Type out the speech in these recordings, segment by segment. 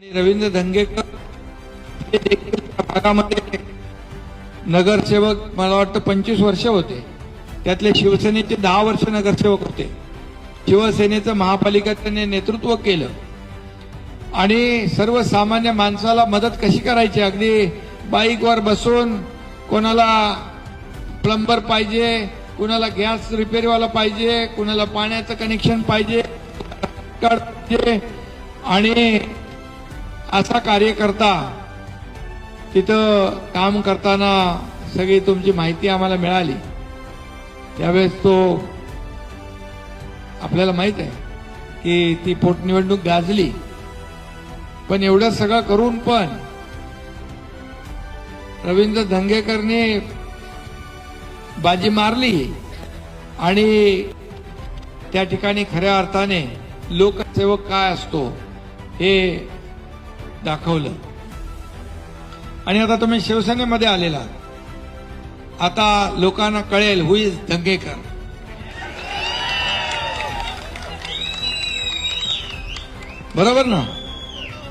आणि रवींद्र धंगेकर हे देखील त्या भागामध्ये नगरसेवक मला वाटतं पंचवीस वर्ष होते. त्यातले शिवसेनेचे दहा वर्ष नगरसेवक होते. शिवसेनेचं महापालिका त्यांनी नेतृत्व केलं. आणि सर्वसामान्य माणसाला मदत कशी करायची? अगदी बाईकवर बसून कोणाला प्लंबर पाहिजे कुणाला गॅस रिपेअरवाला पाहिजे कुणाला पाण्याचं कनेक्शन पाहिजे पाहिजे आणि असा कार्यकर्ता तिथं काम करताना सगळी तुमची माहिती आम्हाला मिळाली. त्यावेळेस तो आपल्याला माहीत आहे की ती पोटनिवडणूक गाजली. पण एवढं सगळं करून पण रवींद्र धंगेकरने बाजी मारली आणि त्या ठिकाणी खऱ्या अर्थाने लोकसेवक काय असतो हे दाखवलं. आणि आता तुम्ही शिवसेनेमध्ये आलेला. आता लोकांना कळेल हु इज दंगेकर. बरोबर ना?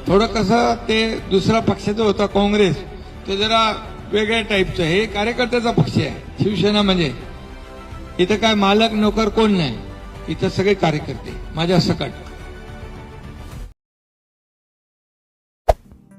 थोडं कसं ते दुसरा पक्षाचं होता काँग्रेस ते जरा वेगळ्या टाईपचं हे कार्यकर्त्याचा पक्ष आहे शिवसेना म्हणजे. इथं काय मालक नोकर कोण नाही. इथं सगळे कार्यकर्ते माझ्या सकट.